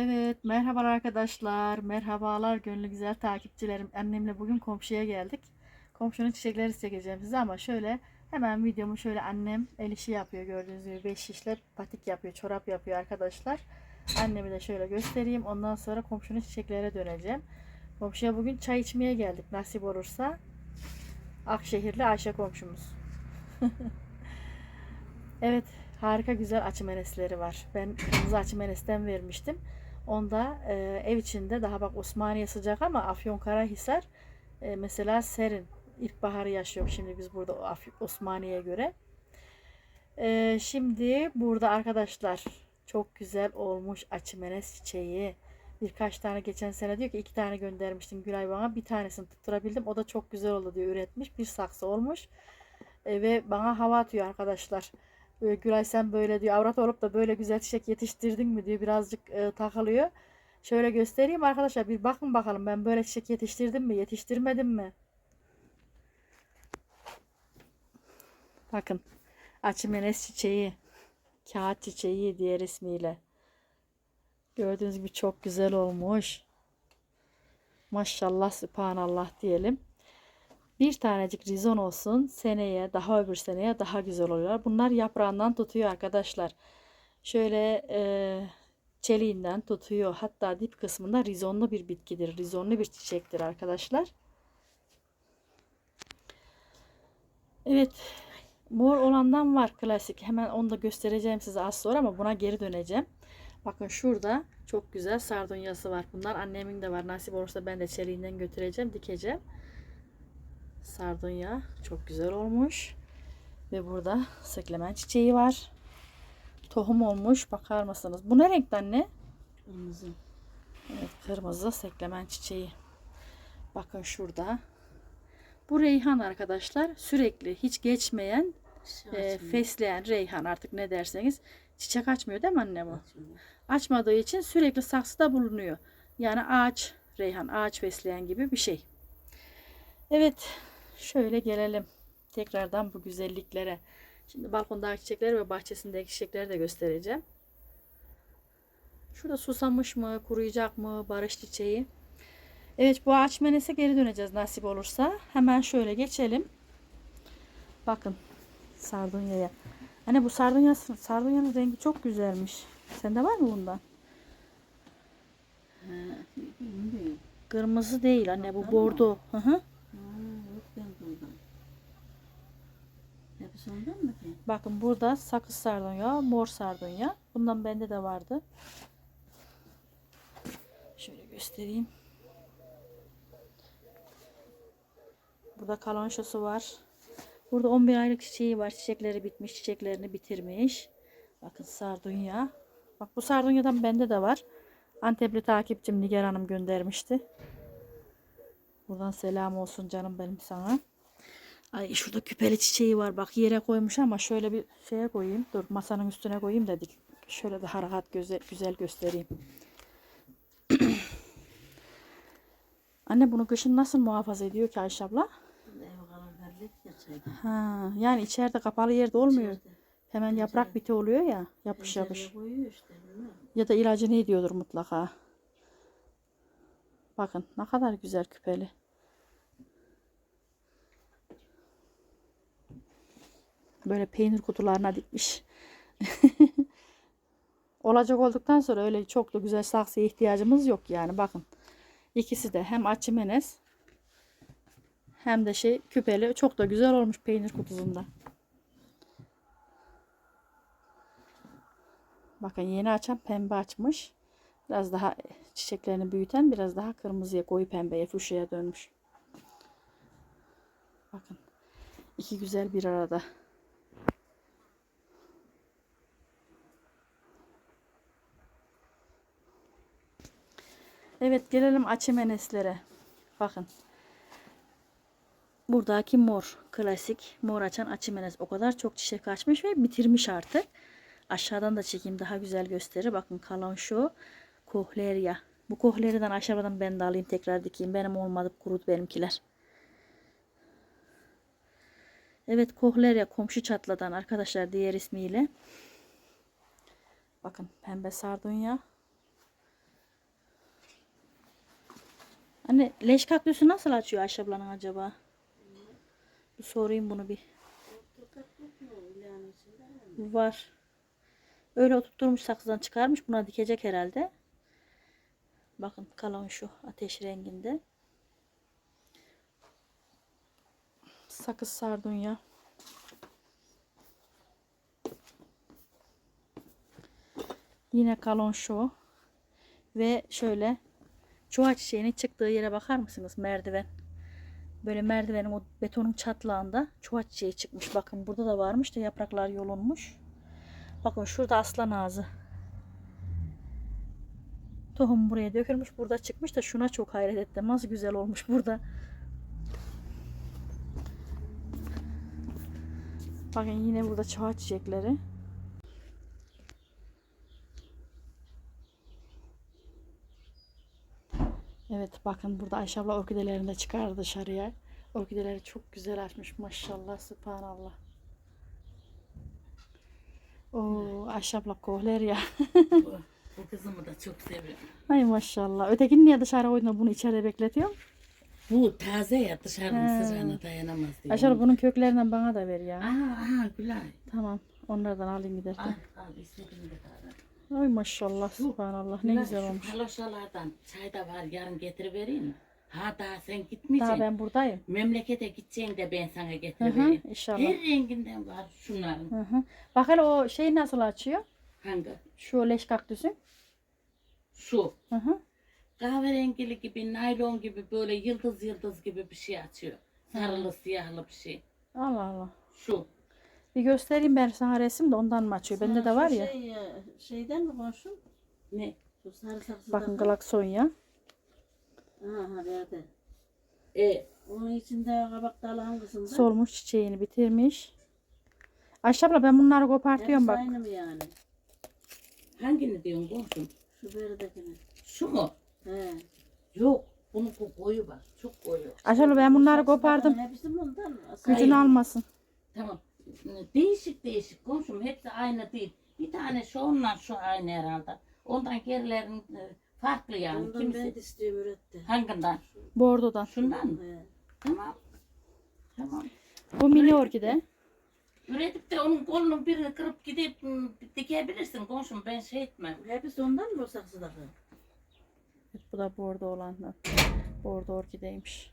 Evet, merhabalar arkadaşlar. Merhabalar gönlü güzel takipçilerim. Annemle bugün komşuya geldik. Komşunun çiçekleri çekeceğim size ama şöyle hemen videomu şöyle annem el işi yapıyor gördüğünüz gibi. Beş şişler patik yapıyor, çorap yapıyor arkadaşlar. Annemi de şöyle göstereyim. Ondan sonra komşunun çiçeklere döneceğim. Komşuya bugün çay içmeye geldik nasip olursa. Akşehirli Ayşe komşumuz. evet, harika güzel açımenesleri var. Ben kırmızı açımenesten vermiştim. Onda e, ev içinde daha bak Osmaniye sıcak ama Afyonkarahisar e, mesela serin. İlkbaharı yaşıyor şimdi biz burada Osmaniye'ye göre. E, şimdi burada arkadaşlar çok güzel olmuş açımenes çiçeği. Birkaç tane geçen sene diyor ki iki tane göndermiştim Gülay bana. Bir tanesini tutturabildim. O da çok güzel oldu diyor üretmiş. Bir saksı olmuş. E, ve bana hava atıyor arkadaşlar. E, Gülay sen böyle diyor avrat olup da böyle güzel çiçek yetiştirdin mi diyor. Birazcık e, takılıyor. Şöyle göstereyim arkadaşlar bir bakın bakalım ben böyle çiçek yetiştirdim mi yetiştirmedim mi? Bakın açımenes çiçeği kağıt çiçeği diğer ismiyle. Gördüğünüz gibi çok güzel olmuş. Maşallah sübhanallah diyelim. Bir tanecik rizon olsun seneye daha öbür seneye daha güzel oluyor. Bunlar yaprağından tutuyor arkadaşlar. Şöyle e, çeliğinden tutuyor. Hatta dip kısmında rizonlu bir bitkidir. Rizonlu bir çiçektir arkadaşlar. Evet. Mor olandan var klasik. Hemen onu da göstereceğim size az sonra ama buna geri döneceğim. Bakın şurada çok güzel sardunyası var. Bunlar annemin de var. Nasip olursa ben de çeliğinden götüreceğim, dikeceğim. Sardunya çok güzel olmuş. Ve burada seklemen çiçeği var. Tohum olmuş. Bakar mısınız? Bu ne renkte anne? Kırmızı. Evet, kırmızı seklemen çiçeği. Bakın şurada. Bu reyhan arkadaşlar. Sürekli hiç geçmeyen, e, fesleğen reyhan artık ne derseniz. Çiçek açmıyor değil mi anne bu? Açmadığı için sürekli saksıda bulunuyor. Yani ağaç reyhan, ağaç fesleğen gibi bir şey. Evet, şöyle gelelim tekrardan bu güzelliklere. Şimdi balkondaki çiçekleri ve bahçesindeki çiçekleri de göstereceğim. Şurada susamış mı, kuruyacak mı barış çiçeği. Evet bu ağaç menese geri döneceğiz nasip olursa. Hemen şöyle geçelim. Bakın sardunyaya. Hani bu sardunya, sardunyanın rengi çok güzelmiş. Sende var mı bundan? Kırmızı değil anne bu bordo. Hı hı. Ha, yok ben bundan. Hepsi ondan mı ki? Bakın burada sakız sardunya, mor sardunya. Bundan bende de vardı. Şöyle göstereyim. Burada kalonşosu var. Burada 11 aylık çiçeği var. Çiçekleri bitmiş, çiçeklerini bitirmiş. Bakın sardunya. Bak bu sardunyadan bende de var. Antepli takipçim Nigar Hanım göndermişti. Buradan selam olsun canım benim sana. Ay şurada küpeli çiçeği var. Bak yere koymuş ama şöyle bir şeye koyayım. Dur masanın üstüne koyayım dedik. Şöyle daha rahat güzel, güzel göstereyim. Anne bunu kışın nasıl muhafaza ediyor ki Ayşe abla? Ha, yani içeride kapalı yerde olmuyor. Hemen yaprak biti oluyor ya. Yapış yapış. İşte. Ya da ilacı ne ediyordur mutlaka. Bakın ne kadar güzel küpeli. Böyle peynir kutularına dikmiş. Olacak olduktan sonra öyle çok da güzel saksıya ihtiyacımız yok yani bakın. İkisi de hem açımenes hem de şey küpeli çok da güzel olmuş peynir kutusunda. Bakın yeni açan pembe açmış. Biraz daha çiçeklerini büyüten biraz daha kırmızıya koyu pembeye fuşya dönmüş. Bakın. iki güzel bir arada. Evet gelelim açımeneslere. Bakın. Buradaki mor. Klasik mor açan açımenes. O kadar çok çiçek açmış ve bitirmiş artık. Aşağıdan da çekeyim daha güzel gösterir. Bakın kalan şu. Kohlerya. Bu kohleriden aşağıdan ben de alayım tekrar dikeyim. Benim olmadı kurudu benimkiler. Evet kohlerya komşu çatladan arkadaşlar diğer ismiyle. Bakın pembe sardunya. Anne leş kaktüsü nasıl açıyor Ayşe ablanın acaba? Bir sorayım bunu bir. Var. Öyle oturtturmuş saksıdan çıkarmış. Buna dikecek herhalde. Bakın kalan şu ateş renginde. Sakız sardunya. Yine kalon şu. Ve şöyle çuha çiçeğinin çıktığı yere bakar mısınız? Merdiven. Böyle merdivenin o betonun çatlağında çuha çiçeği çıkmış. Bakın burada da varmış da yapraklar yolunmuş. Bakın şurada aslan ağzı. Tohum buraya dökülmüş. Burada çıkmış da şuna çok hayret ettim. Nasıl güzel olmuş burada. Bakın yine burada çağ çiçekleri. Evet bakın burada Ayşe abla orkidelerini de çıkardı dışarıya. Orkideleri çok güzel açmış maşallah subhanallah. Oo Ayşe abla kohler ya. Bu, bu kızımı da çok seviyorum. Ay maşallah. Ötekini niye dışarı koydun da bunu içeride bekletiyorum? Bu taze ya dışarının He. sıcağına dayanamaz diye. Ayşe abla bunun köklerinden bana da ver ya. Aa, aha Gülay. Tamam. Onlardan alayım giderken. Al, al istediğin kadar. Ay maşallah subhanallah ne Gülay, güzel şu olmuş. Kaloşalardan çay da var yarın getirivereyim mi? Ha daha sen Daha gitmeyeceksin. ben buradayım. Memlekete gideceksin de ben sana getirivereyim. inşallah. Her renginden var şunların. Hı hı. Bak hele o şey nasıl açıyor? Hangi? Şu leş kaktüsün. Şu. Hı hı. Kahverengili gibi, naylon gibi böyle yıldız yıldız gibi bir şey açıyor. Sarılı siyahlı bir şey. Allah Allah. Şu. Bir göstereyim ben sana resim de ondan mı açıyor? Bende de var ya. Şey, e, şeyden mi komşum? Ne? Şu sarı saksıdan. Bakın Glaksonya. Aha verdi. E, onun içinde kabak dalı hangisinde? Solmuş çiçeğini bitirmiş. Ayşe abla ben bunları kopartıyorum Hepsi bak. aynı mı yani? Hangini diyorsun komşum? Şu beridekini. Şu mu? He. Yok. Bunun ko- koyu var. Çok koyu. Ayşe abla ben bunları kopardım. Hepsi bundan mı? Gücünü almasın. Tamam. Değişik değişik komşum. Hepsi aynı değil. Bir tane şu ondan şu aynı herhalde. Ondan gerilerin e, farklı yani. Ondan Kimisi ben de istiyorum üretti. hanginden? Bordodan. Şundan mı? He. Tamam. Tamam. Bu mini orkide. Üretip de onun kolunun birini kırıp gidip m, dikebilirsin komşum. Ben şey etmem. Hepsi ondan mı o saksıdaki? Bu da bordo olanlar. Bordo orkideymiş.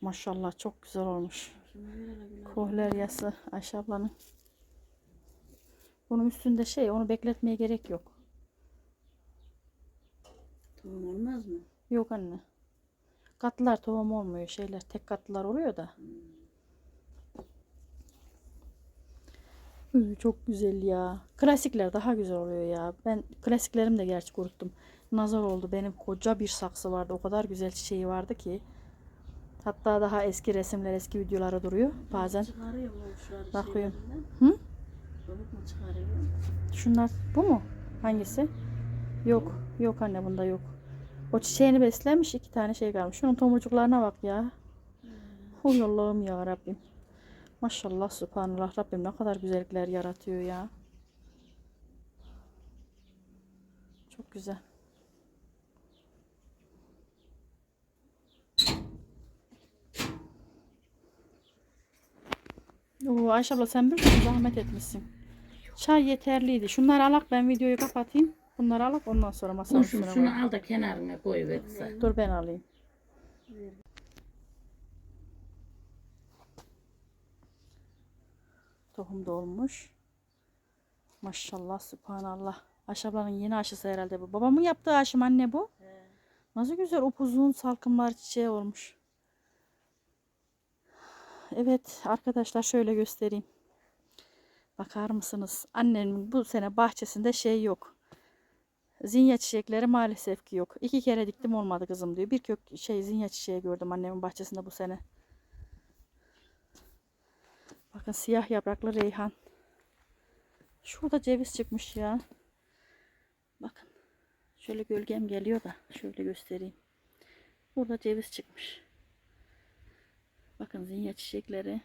Maşallah çok güzel olmuş. Kohleryası Ayşe ablanın. Bunun üstünde şey onu bekletmeye gerek yok. Tohum olmaz mı? Yok anne. Katlılar tohum olmuyor şeyler. Tek katlılar oluyor da. Üy, çok güzel ya. Klasikler daha güzel oluyor ya. Ben klasiklerimi de gerçi kuruttum. Nazar oldu. Benim koca bir saksı vardı. O kadar güzel çiçeği vardı ki. Hatta daha eski resimler, eski videoları duruyor. Bazen Çıkarıyor mu şuları Bakıyorum. Hı? Şunlar bu mu? Hangisi? Yok. Yok anne bunda yok. O çiçeğini beslemiş iki tane şey kalmış. Şunun tomurcuklarına bak ya. Oy Allah'ım ya Rabbim. Maşallah subhanallah Rabbim ne kadar güzellikler yaratıyor ya. Çok güzel. Oo, Ayşe abla sen bir sürü zahmet etmişsin. Çay yeterliydi. Şunları alak ben videoyu kapatayım. Bunları alak ondan sonra masanın Komşum üstüne şunu al da kenarına koy versen. Dur ben alayım. Tohum da olmuş. Maşallah subhanallah. Ayşe ablanın yeni aşısı herhalde bu. Babamın yaptığı aşım anne bu. Nasıl güzel upuzun salkımlar çiçeği olmuş. Evet arkadaşlar şöyle göstereyim. Bakar mısınız? Annemin bu sene bahçesinde şey yok. Zinya çiçekleri maalesef ki yok. İki kere diktim olmadı kızım diyor. Bir kök şey zinya çiçeği gördüm annemin bahçesinde bu sene. Bakın siyah yapraklı reyhan. Şurada ceviz çıkmış ya. Bakın. Şöyle gölgem geliyor da şöyle göstereyim. Burada ceviz çıkmış. Bakın zinya çiçekleri.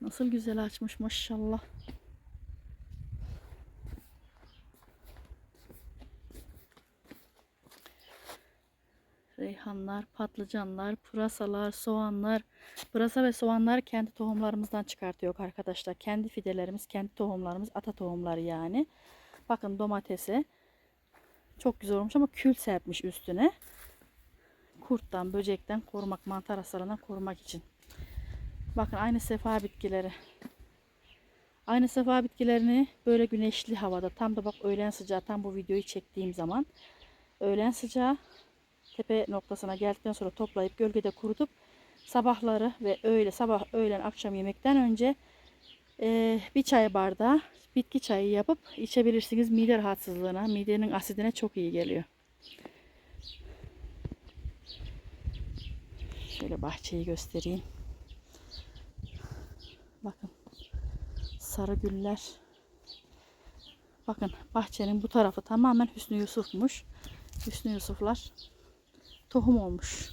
Nasıl güzel açmış maşallah. reyhanlar, patlıcanlar, pırasalar, soğanlar. Pırasa ve soğanlar kendi tohumlarımızdan çıkartıyor arkadaşlar. Kendi fidelerimiz, kendi tohumlarımız, ata tohumları yani. Bakın domatese. Çok güzel olmuş ama kül serpmiş üstüne. Kurttan, böcekten korumak, mantar hasarından korumak için. Bakın aynı sefa bitkileri. Aynı sefa bitkilerini böyle güneşli havada tam da bak öğlen sıcağı tam bu videoyu çektiğim zaman öğlen sıcağı tepe noktasına geldikten sonra toplayıp gölgede kurutup sabahları ve öğle sabah öğlen akşam yemekten önce eee, bir çay bardağı bitki çayı yapıp içebilirsiniz. Mide rahatsızlığına, midenin asidine çok iyi geliyor. Şöyle bahçeyi göstereyim. Bakın sarı güller. Bakın bahçenin bu tarafı tamamen Hüsnü Yusuf'muş. Hüsnü Yusuflar tohum olmuş.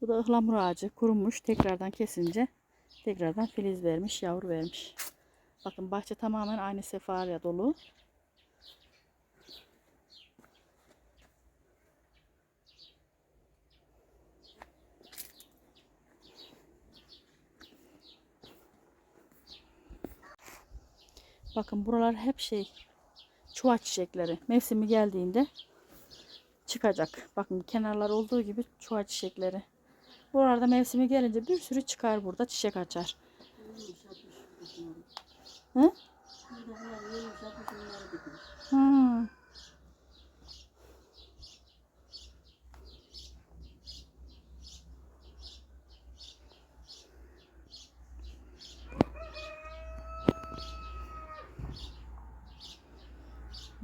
Bu da ıhlamur ağacı kurumuş. Tekrardan kesince tekrardan filiz vermiş, yavru vermiş. Bakın bahçe tamamen aynı sefarya dolu. Bakın buralar hep şey çuha çiçekleri. Mevsimi geldiğinde çıkacak. Bakın kenarlar olduğu gibi çuha çiçekleri. Buralarda mevsimi gelince bir sürü çıkar burada çiçek açar. Hı? Hmm.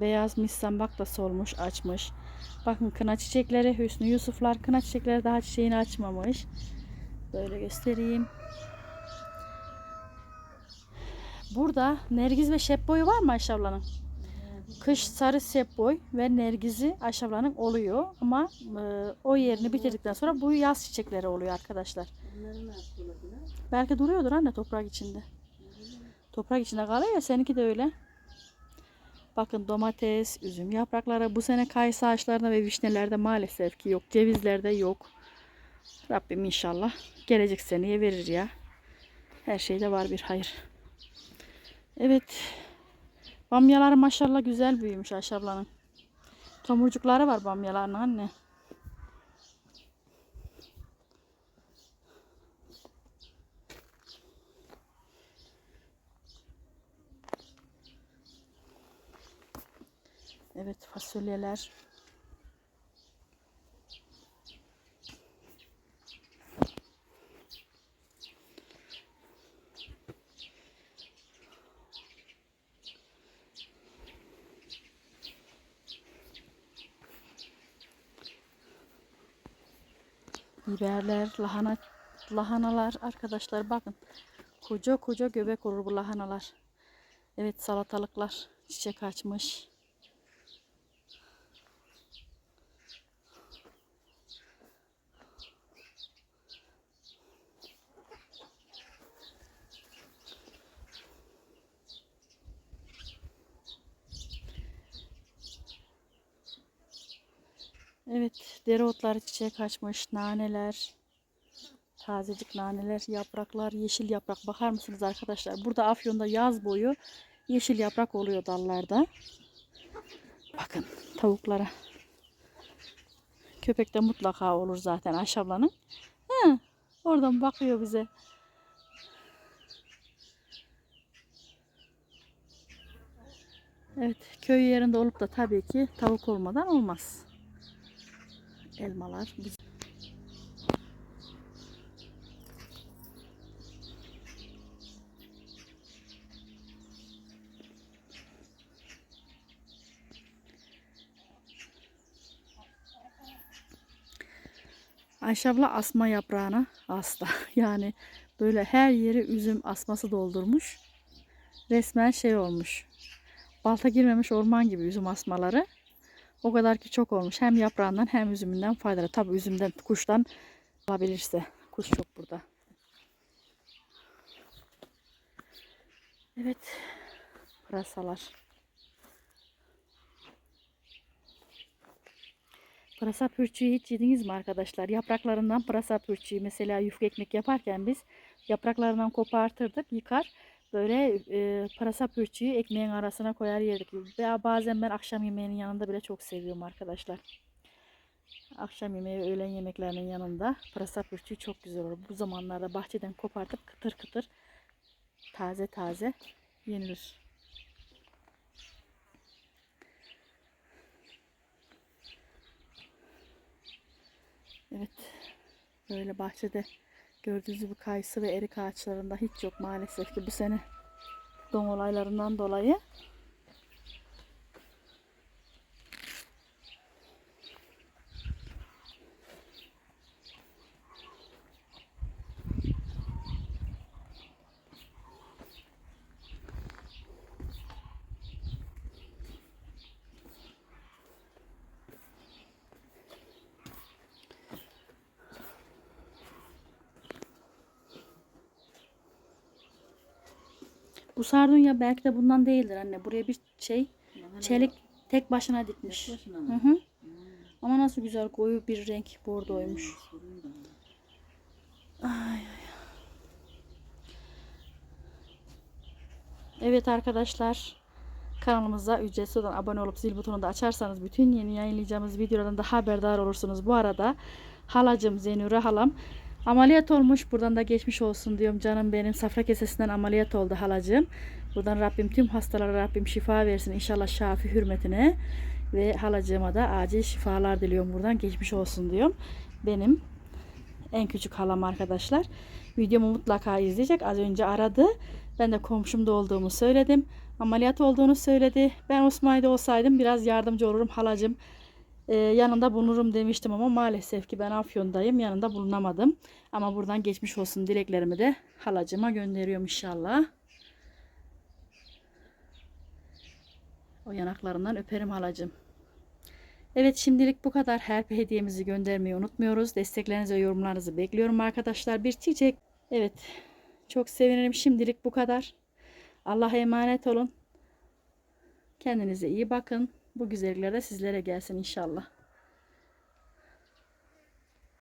Beyaz missan bak da solmuş açmış. Bakın kına çiçekleri Hüsnü Yusuflar kına çiçekleri daha çiçeğini açmamış. Böyle göstereyim. Burada nergiz ve şepboyu var mı Ayşe ablanın? Kış sarı sepboy ve nergizi Ayşe oluyor ama e, o yerini bitirdikten sonra bu yaz çiçekleri oluyor arkadaşlar. Belki duruyordur anne toprak içinde. Toprak içinde kalıyor ya seninki de öyle. Bakın domates, üzüm yaprakları bu sene kayısı ağaçlarında ve vişnelerde maalesef ki yok. Cevizlerde yok. Rabbim inşallah gelecek seneye verir ya. Her şeyde var bir hayır. Evet. Bamyaları maşallah güzel büyümüş Ayşe ablanın. Tomurcukları var bamyaların anne. Evet fasulyeler. Biberler, lahana, lahanalar arkadaşlar bakın. Koca koca göbek olur bu lahanalar. Evet salatalıklar çiçek açmış. Evet, dereotları çiçek açmış, naneler, tazecik naneler, yapraklar, yeşil yaprak. Bakar mısınız arkadaşlar? Burada Afyon'da yaz boyu yeşil yaprak oluyor dallarda. Bakın tavuklara. Köpek de mutlaka olur zaten Ayşe ablanın. Hı, oradan bakıyor bize. Evet, köy yerinde olup da tabii ki tavuk olmadan olmaz elmalar. Ayşe asma yaprağına hasta. Yani böyle her yeri üzüm asması doldurmuş. Resmen şey olmuş. Balta girmemiş orman gibi üzüm asmaları. O kadar ki çok olmuş. Hem yaprağından hem üzümünden faydalı. Tabi üzümden kuştan alabilirse. Kuş çok burada. Evet. Pırasalar. Pırasa pürçüğü hiç yediniz mi arkadaşlar? Yapraklarından pırasa pürçüğü mesela yufka ekmek yaparken biz yapraklarından kopartırdık, yıkar. Böyle e, pırasa pürçüğü ekmeğin arasına koyar yerdik. Veya bazen ben akşam yemeğinin yanında bile çok seviyorum arkadaşlar. Akşam yemeği öğlen yemeklerinin yanında pırasa pürçüğü çok güzel olur. Bu zamanlarda bahçeden kopartıp kıtır kıtır taze taze yenilir. Evet. Böyle bahçede gördüğünüz gibi kayısı ve erik ağaçlarında hiç yok maalesef ki bu sene don olaylarından dolayı. Bu sardunya belki de bundan değildir anne. Buraya bir şey çelik tek başına dikmiş. Tek başına Hı hı. Ama nasıl güzel koyu bir renk bordoymuş. Ay, ay. Evet arkadaşlar kanalımıza ücretsiz olan abone olup zil butonunu da açarsanız bütün yeni yayınlayacağımız videolardan da haberdar olursunuz. Bu arada halacım Zenure halam ameliyat olmuş. Buradan da geçmiş olsun diyorum canım benim. Safra kesesinden ameliyat oldu halacığım. Buradan Rabbim tüm hastalara Rabbim şifa versin inşallah şafi hürmetine. Ve halacığıma da acil şifalar diliyorum buradan. Geçmiş olsun diyorum. Benim en küçük halam arkadaşlar. Videomu mutlaka izleyecek. Az önce aradı. Ben de komşumda olduğumu söyledim. Ameliyat olduğunu söyledi. Ben Osmanlı'da olsaydım biraz yardımcı olurum halacım. Ee, yanında bulunurum demiştim ama maalesef ki ben Afyon'dayım. Yanında bulunamadım. Ama buradan geçmiş olsun dileklerimi de halacıma gönderiyorum inşallah. O yanaklarından öperim halacım. Evet şimdilik bu kadar. Her bir hediyemizi göndermeyi unutmuyoruz. Desteklerinizi ve yorumlarınızı bekliyorum arkadaşlar. Bir çiçek. Evet. Çok sevinirim. Şimdilik bu kadar. Allah'a emanet olun. Kendinize iyi bakın. Bu güzellikler de sizlere gelsin inşallah.